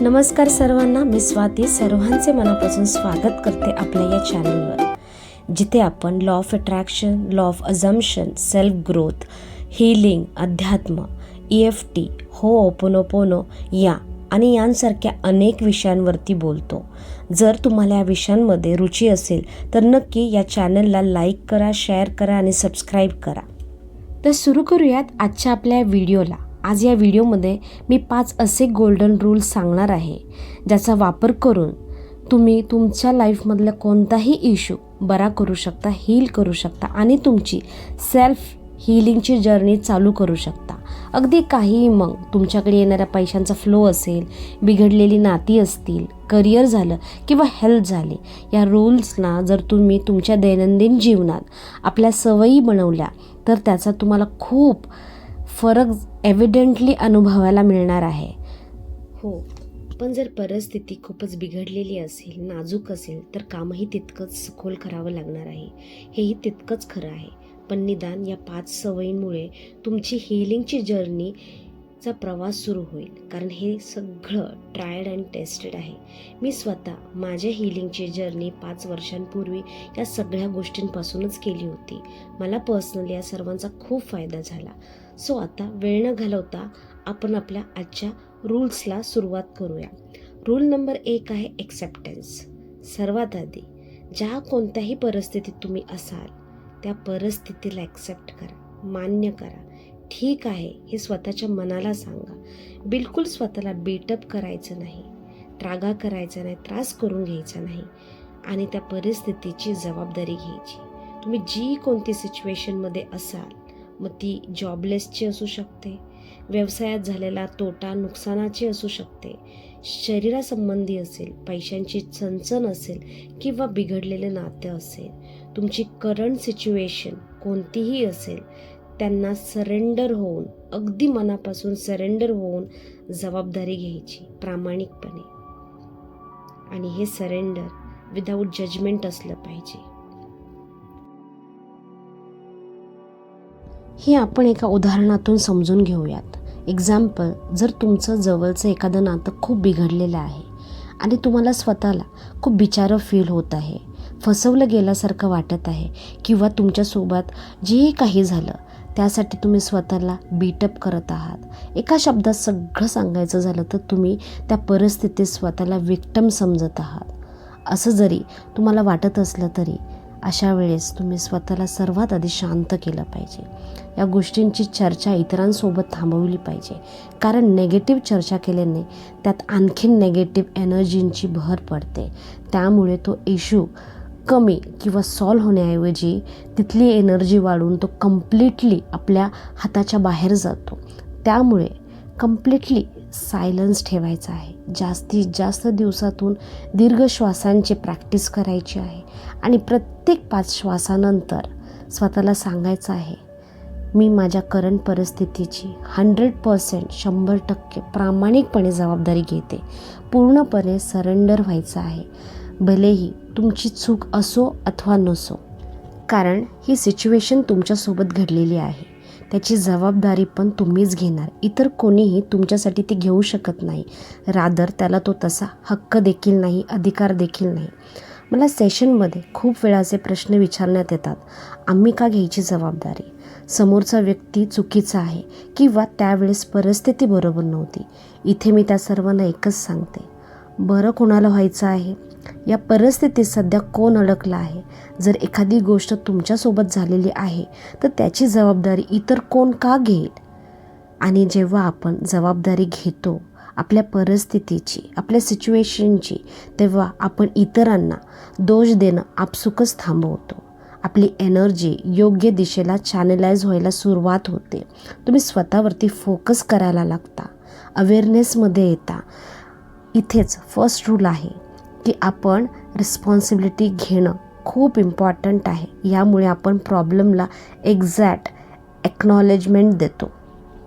नमस्कार सर्वांना मी स्वाती. सर्वांचे मनापासून स्वागत करते आपल्या या चॅनलवर जिथे आपण law of attraction law of assumption self growth healing अध्यात्म ई एफ टी हो ओपोनोपोनो या आणि यांसारख्या अनेक विषयांवरती बोलतो. जर तुम्हाला या विषयांमध्ये रुची असेल तर नक्की या चॅनलला लाईक करा शेअर करा आणि सबस्क्राईब करा. तर सुरू करूयात आजच्या आपल्या व्हिडिओला आज या व्हिडिओमध्ये मी पाच असे गोल्डन रूल्स सांगणार आहे ज्याचा वापर करून तुम्ही तुमच्या लाईफमधला कोणताही इश्यू बरा करू शकता हील करू शकता आणि तुमची सेल्फ हिलिंगची जर्नी चालू करू शकता. अगदी काहीही मग तुमच्याकडे येणाऱ्या पैशांचा फ्लो असेल बिघडलेली नाती असतील करिअर झालं किंवा हेल्थ झाली या रूल्सना जर तुम्ही तुमच्या दैनंदिन जीवनात आपल्या सवयी बनवल्या तर त्याचा तुम्हाला खूप फरक एव्हिडेंटली अनुभवायला मिळणार आहे. हो पण जर परिस्थिती खूपच बिघडलेली असेल नाजूक असेल तर कामही तितकंच सखोल करावं लागणार आहे. हेही तितकंच खरं आहे. पण निदान या पाच सवयींमुळे तुमची हिलिंगची जर्नीचा प्रवास सुरू होईल. कारण हे सगळं ट्रायड अँड टेस्टेड आहे. मी स्वतः माझ्या हिलिंगची जर्नी पाच वर्षांपूर्वी या सगळ्या गोष्टींपासूनच केली होती. मला पर्सनली या सर्वांचा खूप फायदा झाला. सो आता वेळ न घालवता आपण आपल्या आजच्या रूल्सला सुरुवात करूया. रूल नंबर एक आहे एक्सेप्टन्स सर्वात आधी ज्या कोणत्याही परिस्थितीत तुम्ही असाल त्या परिस्थितीला ॲक्सेप्ट करा मान्य करा. ठीक आहे हे स्वतःच्या मनाला सांगा. बिलकुल स्वतःला बेटअप करायचं नाही रागा करायचा नाही त्रास करून घ्यायचा नाही आणि त्या परिस्थितीची जबाबदारी घ्यायची. तुम्ही जी कोणती सिच्युएशनमध्ये असाल मग ती जॉबलेसची असू शकते. व्यवसायात झालेला तोटा नुकसानाची असू शकते. शरीरासंबंधी असेल पैशांची चणचण असेल किंवा बिघडलेले नातं असेल तुमची करंट सिच्युएशन कोणतीही असेल त्यांना सरेंडर होऊन अगदी मनापासून सरेंडर होऊन जबाबदारी घ्यायची प्रामाणिकपणे. आणि हे सरेंडर विदाऊट जजमेंट असलं पाहिजे. हे आपण एका उदाहरणातून समजून घेऊयात. एक्झाम्पल जर तुमचं जवळचं एखादं नातं खूप बिघडलेलं आहे आणि तुम्हाला स्वतःला खूप बिचारं फील होत आहे फसवलं गेल्यासारखं वाटत आहे किंवा तुमच्यासोबत जे काही झालं त्यासाठी तुम्ही स्वतःला बीटअप करत आहात. एका शब्दात सगळं सांगायचं झालं तर तुम्ही त्या परिस्थितीत स्वतःला विक्टम समजत आहात. असं जरी तुम्हाला वाटत असलं तरी अशा वेळेस तुम्ही स्वतःला सर्वात आधी शांत केलं पाहिजे. या गोष्टींची चर्चा इतरांसोबत थांबवली पाहिजे. कारण नेगेटिव्ह चर्चा केल्याने त्यात आणखीन नेगेटिव्ह एनर्जींची भर पडते. त्यामुळे तो इश्यू कमी किंवा सॉल्व होण्याऐवजी तिथली एनर्जी वाढून तो कम्प्लिटली आपल्या हाताच्या बाहेर जातो. त्यामुळे कम्प्लिटली सायलन्स ठेवायचा आहे. जास्तीत जास्त दिवसातून दीर्घ श्वासांची प्रॅक्टिस करायची आहे. आणि प्रत्येक पाच श्वासानंतर स्वतःला सांगायचं आहे मी माझ्या करंट परिस्थितीची हंड्रेड पर्सेंट शंभर टक्के प्रामाणिकपणे जबाबदारी घेते. पूर्णपणे सरेंडर व्हायचं आहे. भलेही तुमची चूक असो अथवा नसो कारण ही सिच्युएशन तुमच्यासोबत घडलेली आहे. त्याची जबाबदारी पण तुम्हीच घेणार. इतर कोणीही तुमच्यासाठी ती घेऊ शकत नाही. रादर त्याला तो तसा हक्क देखील नाही अधिकार देखील नाही. मला सेशनमध्ये खूप वेळाचे प्रश्न विचारण्यात येतात. आम्ही का घ्यायची जबाबदारी? समोरचा व्यक्ती चुकीचा आहे किंवा त्यावेळेस परिस्थिती बरोबर नव्हती. इथे मी त्या सर्वांना एकच सांगते. बरं कोणाला व्हायचं आहे? या परिस्थितीत सध्या कोण अडकलं आहे? जर एखादी गोष्ट तुमच्यासोबत झालेली आहे तर त्याची जबाबदारी इतर कोण का घेईल? आणि जेव्हा आपण जबाबदारी घेतो आपल्या परिस्थितीची आपल्या सिच्युएशनची तेव्हा आपण इतरांना दोष देणं आपसुकच थांबवतो. आपली एनर्जी योग्य दिशेला चॅनलाइज व्हायला सुरुवात होते. तुम्ही स्वतःवरती फोकस करायला लागता. अवेअरनेसमध्ये येता. इथेच फर्स्ट रूल आहे की आपण रिस्पॉन्सिबिलिटी घेणं खूप इम्पॉर्टंट आहे. यामुळे आपण प्रॉब्लेमला एक्झॅक्ट एक्नॉलेजमेंट देतो.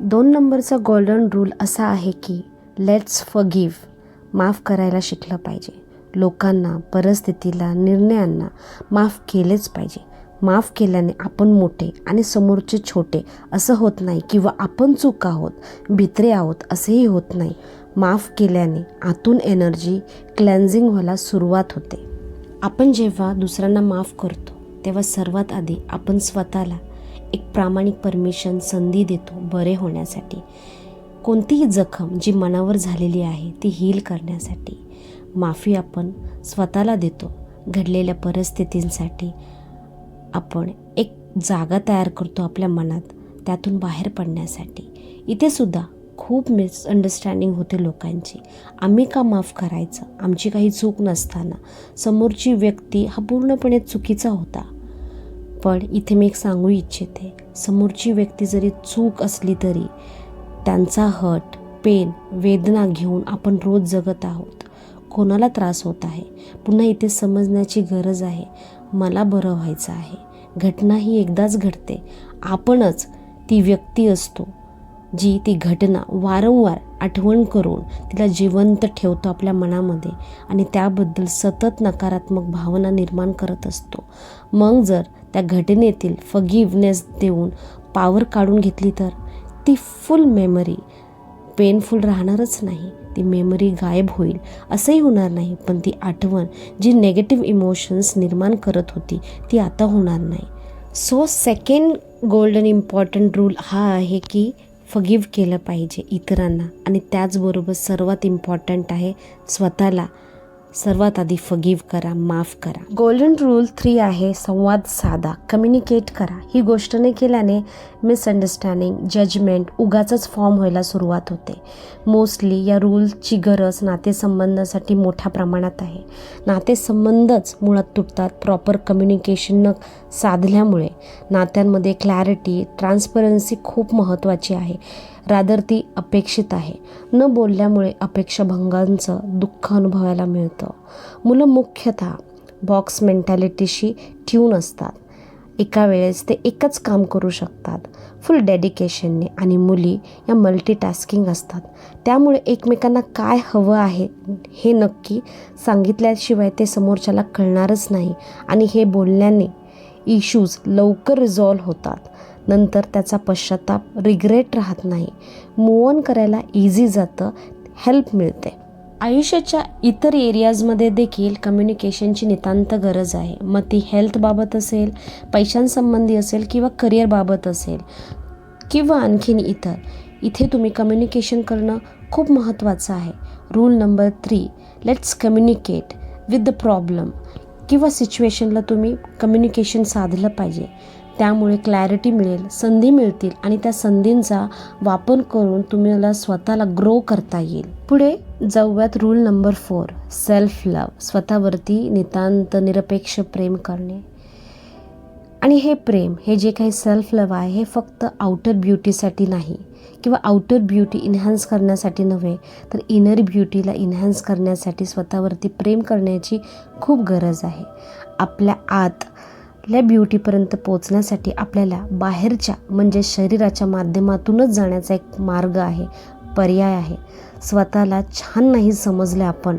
दोन नंबरचा गोल्डन रूल असा आहे की लेट्स फगिव्ह माफ करायला शिकलं पाहिजे. लोकांना परिस्थितीला निर्णयांना माफ केलेच पाहिजे. माफ केल्याने आपण मोठे आणि समोरचे छोटे असं होत नाही किंवा आपण चूक आहोत भित्रे आहोत असेही होत नाही. माफ केल्याने आतून एनर्जी क्लेन्झिंग व्हायला सुरुवात होते. आपण जेव्हा दुसऱ्यांना माफ करतो तेव्हा सर्वात आधी आपण स्वतःला एक प्रामाणिक परमिशन संधी देतो बरे होण्यासाठी. कोणतीही जखम जी मनावर झालेली आहे ती हील करण्यासाठी माफी आपण स्वतःला देतो. घडलेल्या परिस्थितींसाठी आपण एक जागा तयार करतो आपल्या मनात त्यातून बाहेर पडण्यासाठी. इथे सुद्धा खूप मिसअंडरस्टँडिंग होते लोकांची. आम्ही का माफ करायचं? आमची काही चूक नसताना. समोरची व्यक्ती हा पूर्णपणे चुकीचा होता. पण इथे मी एक सांगू इच्छिते समोरची व्यक्ती जरी चूक असली तरी त्यांचा हट पेन वेदना घेऊन आपण रोज जगत आहोत. कोणाला त्रास होत आहे? पुन्हा इथे समजण्याची गरज आहे. मला बरं व्हायचं आहे. घटना ही एकदाच घडते. आपणच ती व्यक्ती असतो जी ती घटना वारंवार आठवण करून तिला जिवंत ठेवतो आपल्या मनामध्ये आणि त्याबद्दल सतत नकारात्मक भावना निर्माण करत असतो. मग जर त्या घटनेतील फगिवनेस देऊन पावर काढून घेतली तर? ती फुल मेमरी पेनफुल राहणारच नाही. ती मेमरी गायब होईल. असंही होणार नाही पण ती आठवण जी नेगेटिव्ह इमोशन्स निर्माण करत होती ती आता होणार नाही. So second golden important rule हा आहे की फगिव्ह केलं पाहिजे इतरांना. आणि त्याचबरोबर सर्वात इम्पॉर्टंट आहे स्वतःला. सर्वात आधी फगीव करा माफ करा. गोल्डन रूल थ्री आहे संवाद साधा कम्युनिकेट करा. ही गोष्ट नाही केल्याने मिसअंडरस्टँडिंग जजमेंट उगाचच फॉर्म व्हायला सुरुवात होते. मोस्टली या रूलची गरज नातेसंबंधासाठी मोठ्या प्रमाणात आहे. नातेसंबंधच मुळात तुटतात. प्रॉपर कम्युनिकेशन न साधल्यामुळे नात्यांमध्ये क्लॅरिटी ट्रान्सपरन्सी खूप महत्त्वाची आहे. रादर ती अपेक्षित आहे. न बोलल्यामुळे अपेक्षाभंगांचं दुःख अनुभवायला मिळतं. मुलं मुख्यतः बॉक्स मेंटॅलिटीशी ट्यून असतात. एका वेळेस ते एकच काम करू शकतात. फुल डेडिकेशनने आणि मुली या मल्टीटास्किंग असतात. त्यामुळे एकमेकांना काय हवं आहे हे नक्की सांगितल्याशिवाय ते समोरच्याला कळणारच नाही आणि हे बोलण्याने इश्यूज लवकर रिझॉल्व्ह होतात. नंतर त्याचा पश्चाताप रिग्रेट राहत नाही. मूव ऑन करायला इझी जातं हेल्प मिळते. आयुष्याच्या इतर एरियाजमध्ये देखील कम्युनिकेशनची नितांत गरज आहे. मग ती हेल्थबाबत असेल पैशांसंबंधी असेल किंवा करिअरबाबत असेल किंवा आणखीन इतर इथे तुम्ही कम्युनिकेशन करणं खूप महत्त्वाचं आहे. Rule number three let's communicate with the problem किंवा सिच्युएशनला तुम्ही कम्युनिकेशन साधलं पाहिजे. त्यामुळे क्लॅरिटी मिळेल संधी मिळतील आणि त्या संधींचा वापर करून तुम्हाला स्वतःला ग्रो करता येईल. पुढे जाऊयात rule number four self love स्वतःवरती नितांत निरपेक्ष प्रेम करणे. आणि हे प्रेम हे जे काही सेल्फ लव आहे हे फक्त आउटर ब्युटीसाठी नाही किंवा आउटर ब्युटी इन्हान्स करण्यासाठी नव्हे तर इनर ब्युटीला इन्हान्स करण्यासाठी स्वतःवरती प्रेम करण्याची खूप गरज आहे. आपल्या आत आपल्या ब्युटीपर्यंत पोचण्यासाठी आपल्याला बाहेरच्या म्हणजे शरीराच्या माध्यमातूनच जाण्याचा एक मार्ग आहे पर्याय आहे. स्वतःला छान नाही समजले आपण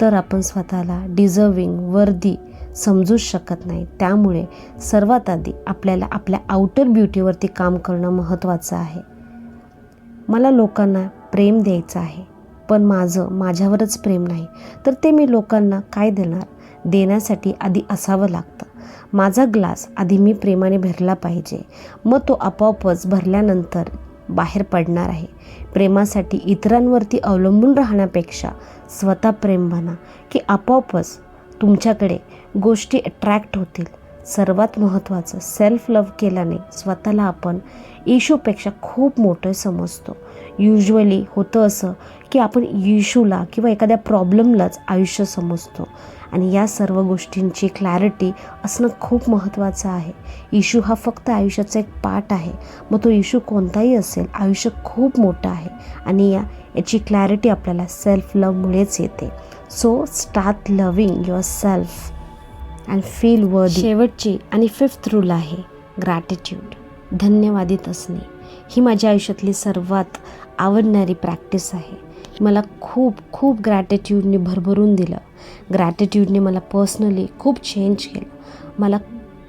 तर आपण स्वतःला डिझर्विंग वर्दी समजूच शकत नाही. त्यामुळे सर्वात आधी आपल्याला आपल्या आउटर ब्युटीवरती काम करणं महत्त्वाचं आहे. मला लोकांना प्रेम द्यायचं आहे पण माझं माझ्यावरच प्रेम नाही तर ते मी लोकांना काय देणार? देण्यासाठी आधी असावं लागतं. माझा ग्लास आधी मी प्रेमाने भरला पाहिजे. मग तो आपोआपच भरल्यानंतर बाहेर पडणार आहे. प्रेमासाठी इतरांवरती अवलंबून राहण्यापेक्षा स्वतः प्रेम बना की आपोआपच तुमच्याकडे गोष्टी अट्रॅक्ट होतील. सर्वात महत्त्वाचं सेल्फ लव केल्याने स्वतःला आपण येशूपेक्षा खूप मोठं समजतो. युजली होतं असं की आपण इशूला किंवा एखाद्या प्रॉब्लेमलाच आयुष्य समजतो. आणि या सर्व गोष्टींची क्लॅरिटी असणं खूप महत्त्वाचं आहे. इशू हा फक्त आयुष्याचा एक पार्ट आहे. मग तो इशू कोणताही असेल आयुष्य खूप मोठं आहे आणि या याची क्लॅरिटी आपल्याला सेल्फ लवमुळेच येते. So start loving yourself and feel व शेवटची आणि फिफ्थ रूल आहे ग्रॅटिट्यूड धन्यवादित असणे ही माझ्या आयुष्यातली सर्वात आवडणारी प्रॅक्टिस आहे. मला खूप खूप ग्रॅटिट्यूडने भरभरून दिलं. ग्रॅटिट्यूडने मला पर्सनली खूप चेंज केलं. मला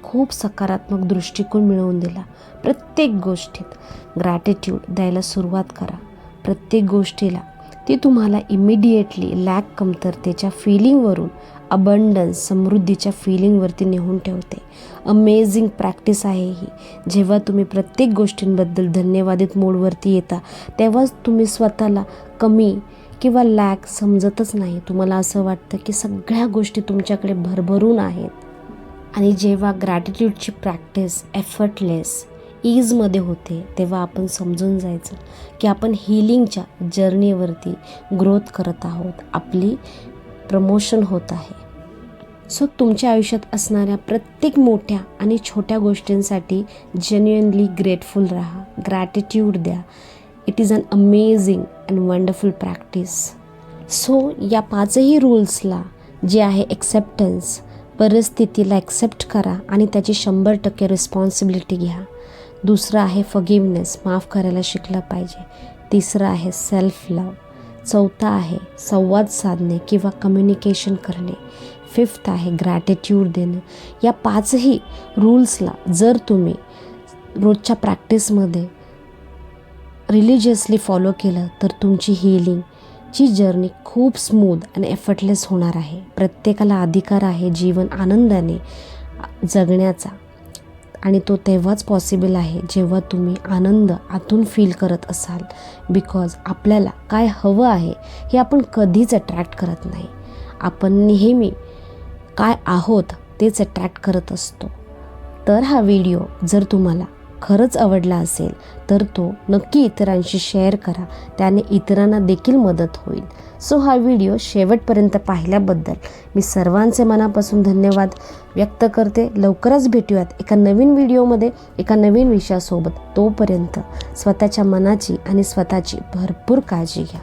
खूप सकारात्मक दृष्टिकोन मिळवून दिला. प्रत्येक गोष्टीत ग्रॅटिट्यूड द्यायला सुरुवात करा. प्रत्येक गोष्टीला ती तुम्हाला इमिडिएटली लॅक कमतरतेच्या फिलिंगवरून अबंडन्स समृद्धीच्या फिलिंगवरती नेऊन ठेवते. अमेझिंग प्रॅक्टिस आहे ही. जेव्हा तुम्ही प्रत्येक गोष्टींबद्दल धन्यवादित मोडवरती येता तेव्हाच तुम्ही स्वतःला कमी किंवा लॅक समजतच नाही. तुम्हाला असं वाटतं की सगळ्या गोष्टी तुमच्याकडे भरभरून आहेत. आणि जेव्हा ग्रॅटिट्यूडची प्रॅक्टिस एफर्टलेस ईजमध्ये होते तेव्हा आपण समजून जायचं की आपण हिलिंगच्या जर्नीवरती ग्रोथ करत आहोत. आपली प्रमोशन होत आहे. सो तुमच्या आयुष्यात असणाऱ्या प्रत्येक मोठ्या आणि छोट्या गोष्टींसाठी जेन्युअनली ग्रेटफुल राहा. ग्रॅटिट्यूड द्या. It is an amazing and wonderful practice so या पाचही रूल्सला जे आहे एक्सेप्टन्स परिस्थितीला ॲक्सेप्ट करा आणि त्याची शंभर टक्के रिस्पॉन्सिबिलिटी घ्या. दुसरं आहे फगिवनेस माफ करायला शिकलं पाहिजे. तिसरं आहे सेल्फ लव चौथा आहे संवाद साधणे किंवा कम्युनिकेशन करणे. फिफ्थ आहे ग्रॅटिट्यूड देणं. या पाचही रूल्सला जर तुम्ही रोजच्या प्रॅक्टिसमध्ये रिलिजियसली फॉलो केलं तर तुमची हिलिंगची जर्नी खूप स्मूथ आणि एफर्टलेस होणार आहे. प्रत्येकाला अधिकार आहे जीवन आनंदाने जगण्याचा. आणि तो तेव्हाच पॉसिबल आहे जेव्हा तुम्ही आनंद आतून फील करत असाल. बिकॉज आपल्याला काय हवं आहे हे आपण कधीच अट्रॅक्ट करत नाही. आपण नेहमी काय आहोत तेच अट्रॅक्ट करत असतो. तर हा व्हिडिओ जर तुम्हाला खरंच आवडला असेल तर तो नक्की इतरांशी शेअर करा. त्याने इतरांना देखील मदत होईल. सो हा व्हिडिओ शेवटपर्यंत पाहिल्याबद्दल मी सर्वांचे मनापासून धन्यवाद व्यक्त करते. लवकरच भेटूयात एका नवीन व्हिडिओमध्ये एका नवीन विषयासोबत. तोपर्यंत स्वतःच्या मनाची आणि स्वतःची भरपूर काळजी घ्या.